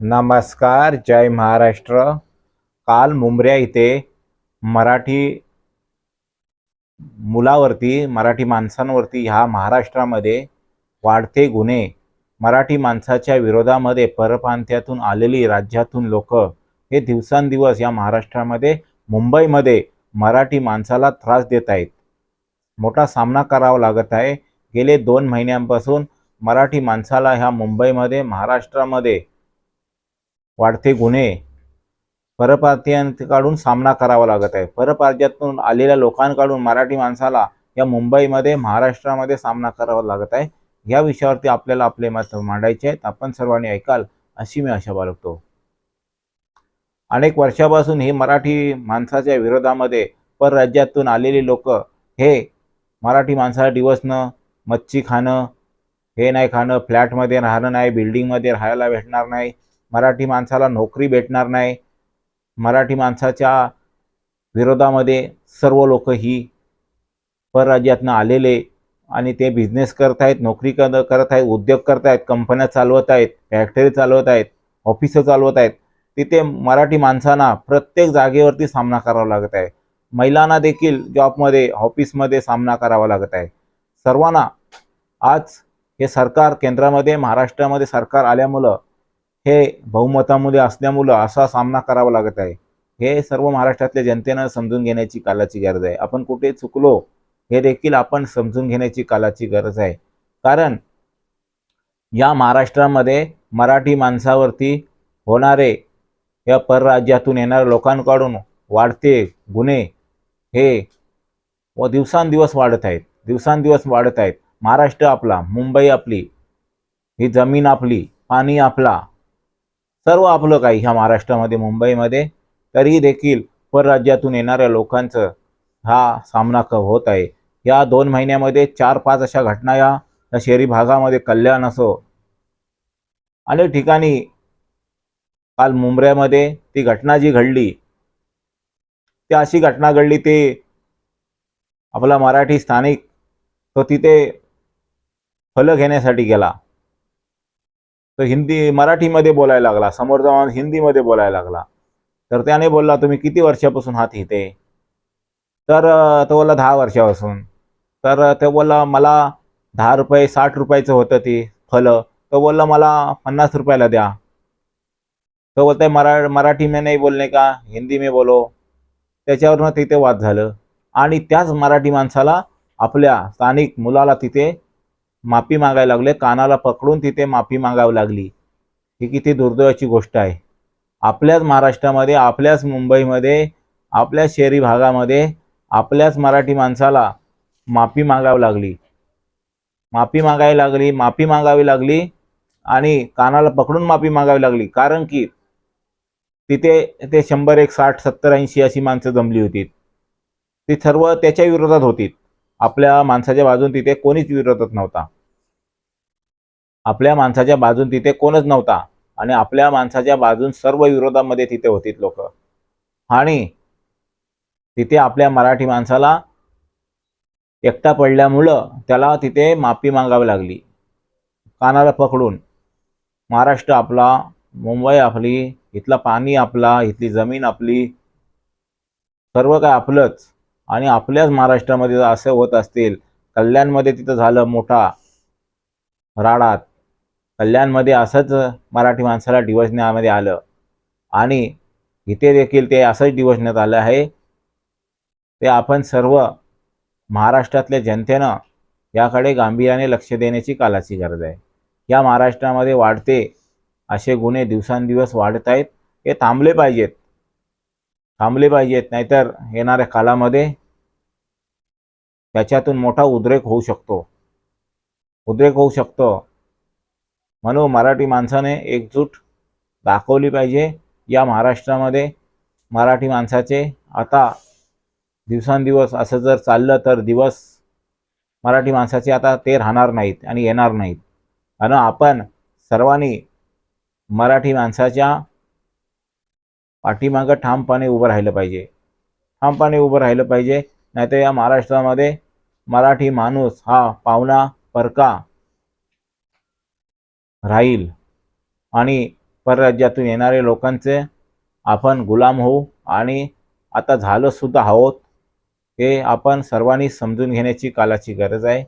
नमस्कार जय महाराष्ट्र. काल मुंबऱ्या इथे मराठी मुलावरती मराठी माणसांवरती ह्या महाराष्ट्रामध्ये वाढते गुन्हे. मराठी माणसाच्या विरोधामध्ये परप्रांत्यातून आलेली राज्यातून लोक हे दिवसांदिवस या महाराष्ट्रामध्ये मुंबईमध्ये मराठी माणसाला त्रास देत आहेत. मोठा सामना करावा लागत आहे. गेले दोन महिन्यांपासून मराठी माणसाला ह्या मुंबईमध्ये महाराष्ट्रामध्ये वाढते गुन्हे. परप्रांतीयांकडून सामना करावा लागत आहे. परप्राज्यातून आलेल्या लोकांकडून मराठी माणसाला या मुंबईमध्ये महाराष्ट्रामध्ये सामना करावा लागत आहे. या विषयावरती आपल्याला आपले मत मांडायचे आहेत. आपण सर्वांनी ऐकाल अशी मी आशा बाळगतो. अनेक वर्षापासून हे मराठी माणसाच्या विरोधामध्ये परराज्यातून आलेली लोक हे मराठी माणसाला डिवसणं मच्छी खाणं हे नाही खाणं फ्लॅटमध्ये राहणं नाही बिल्डिंगमध्ये राहायला भेटणार नाही मराठी माणसाला नोकरी भेटणार नाही. मराठी माणसाच्या विरोधामध्ये सर्व लोक ही परराज्यातनं आलेले आणि ते बिझनेस करत आहेत नोकरी कर करत आहेत उद्योग करत आहेत कंपन्या चालवत आहेत फॅक्टरी चालवत आहेत ऑफिसं चालवत आहेत तिथे मराठी माणसांना प्रत्येक जागेवरती सामना करावा लागत आहे. महिलांना देखील जॉबमध्ये ऑफिसमध्ये सामना करावा लागत आहे. सर्वांना आज हे सरकार केंद्रामध्ये महाराष्ट्रामध्ये सरकार आल्यामुळं हे बहुमतामध्ये असल्यामुळं असा सामना करावा लागत आहे. हे सर्व महाराष्ट्रातल्या जनतेनं समजून घेण्याची कालाची गरज आहे. आपण कुठे चुकलो हे देखील आपण समजून घेण्याची कालाची गरज आहे. कारण या महाराष्ट्रामध्ये मराठी माणसावरती होणारे या परराज्यातून येणाऱ्या लोकांकडून वाढते गुन्हे हे व दिवसांदिवस वाढत आहेत. दिवसांदिवस वाढत आहेत. महाराष्ट्र आपला मुंबई आपली ही जमीन आपली पाणी आपला सर्व आपलं काही ह्या महाराष्ट्रामध्ये मुंबईमध्ये तरीही देखील परराज्यातून येणाऱ्या लोकांचं हा सामना क होत आहे. या दोन महिन्यामध्ये चार पाच अशा घटना या या शहरी भागामध्ये कल्याण असो अनेक ठिकाणी काल मुंबऱ्यामध्ये ती घटना जी घडली ती अशी घटना घडली ते आपला मराठी स्थानिक तो तिथे फलं घेण्यासाठी गेला. तर हिंदी मराठीमध्ये बोलायला लागला समोरचा माणूस हिंदीमध्ये बोलायला लागला. तर त्याने बोलला तुम्ही किती वर्षापासून हात इथे? तर तो बोलला दहा वर्षापासून. तर तो बोलला मला दहा रुपये साठ रुपयाचं होतं ती फलं तो बोलला मला पन्नास रुपयाला द्या. तो बोलताय मरा मराठी में नाही बोलणे का? हिंदी में बोलो. त्याच्यावरनं तिथे वाद झालं. आणि त्याच मराठी माणसाला आपल्या स्थानिक मुलाला तिथे माफी मागायला लागले कानाला पकडून तिथे माफी मागावी लागली. ही किती दुर्दैवाची गोष्ट आहे. आपल्याच महाराष्ट्रामध्ये आपल्याच मुंबईमध्ये आपल्याच शहरी भागामध्ये आपल्याच मराठी माणसाला माफी मागावी लागली. माफी मागावी लागली माफी मागावी लागली आणि कानाला पकडून माफी मागावी लागली. कारण की तिथे ते शंभर एक साठ सत्तर ऐंशी अशी माणसं जमली होती. ती सर्व त्याच्या विरोधात होती. आपल्या माणसाच्या बाजून तिथे कोणीच विरोधात नव्हता. आपल्या माणसाच्या बाजून तिथे कोणच नव्हता. आणि आपल्या माणसाच्या बाजून सर्व विरोधामध्ये तिथे होती लोक. आणि तिथे आपल्या मराठी माणसाला एकटा पडल्यामुळं त्याला तिथे माफी मागावी लागली. कानाला पकडून. महाराष्ट्र आपला मुंबई आपली इथला पाणी आपला इथली जमीन आपली. सर्व काय आपलंच. आणि आपल्याच महाराष्ट्रामध्ये जर असं होत असतील कल्याणमध्ये तिथं झालं मोठा राडात. कल्याणमध्ये असंच मराठी माणसाला डिवचण्यामध्ये आलं. आणि इथे देखील ते असंच डिवचण्यात आलं आहे. ते आपण सर्व महाराष्ट्रातल्या जनतेनं याकडे गांभीर्याने लक्ष देण्याची कालाची गरज आहे. या महाराष्ट्रामध्ये वाढते असे गुन्हे दिवसांदिवस वाढत आहेत. हे थांबले पाहिजेत. थांबले पाहिजेत. नाहीतर येणाऱ्या कालामध्ये त्याच्यातून मोठा उद्रेक होऊ शकतो. उद्रेक होऊ शकतो. म्हणून मराठी माणसाने एकजूट दाखवली पाहिजे. या महाराष्ट्रामध्ये मराठी माणसाचे आता दिवसांदिवस असं जर चाललं तर दिवस मराठी माणसाचे आता ते राहणार नाहीत आणि येणार नाहीत. आणि आपण सर्वांनी मराठी माणसाच्या पाठीमागं ठामपणे उभं राहिलं पाहिजे. ठामपणे उभं राहिलं पाहिजे. नाहीतर या महाराष्ट्रामध्ये मराठी माणूस हा पाहुणा परका राहील. आणि परराज्यातून येणारे लोकांचे आपण गुलाम होऊ आणि आता झालंसुद्धा आहोत हे आपण सर्वांनी समजून घेण्याची कालाची गरज आहे.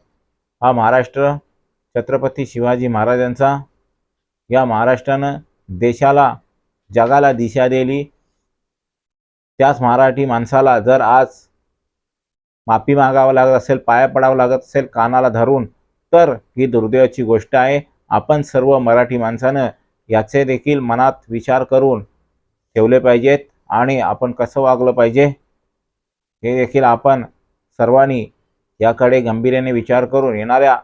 हा महाराष्ट्र छत्रपती शिवाजी महाराजांचा या महाराष्ट्रानं देशाला जगाला दिशा दिली. त्याच मराठी माणसाला जर आज माफी मागावं लागत असेल पाया पडावं लागत असेल कानाला धरून तर ही दुर्दैवाची गोष्ट आहे. आपण सर्व मराठी माणसानं याचे देखील मनात विचार करून ठेवले पाहिजेत आणि आपण कसं वागलं पाहिजे हे देखील आपण सर्वांनी याकडे गंभीर्याने विचार करून येणाऱ्या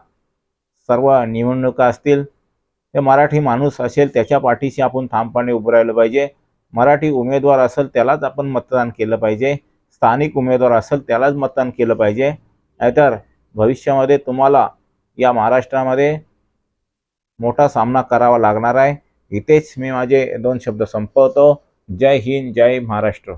सर्व निवडणुका असतील ते मराठी माणूस असेल त्याच्या पाठीशी आपण ठामपणे उभं राहिलं पाहिजे. मराठी उमेदवार असेल त्यालाच आपण मतदान केलं पाहिजे. स्थानिक उमेदवार असेल त्यालाच मतदान केलं पाहिजे. नाहीतर भविष्यामध्ये तुम्हाला या महाराष्ट्रामध्ये मोठा सामना करावा लागणार आहे. इथेच मी माझे दोन शब्द संपवतो. जय हिंद जय महाराष्ट्र.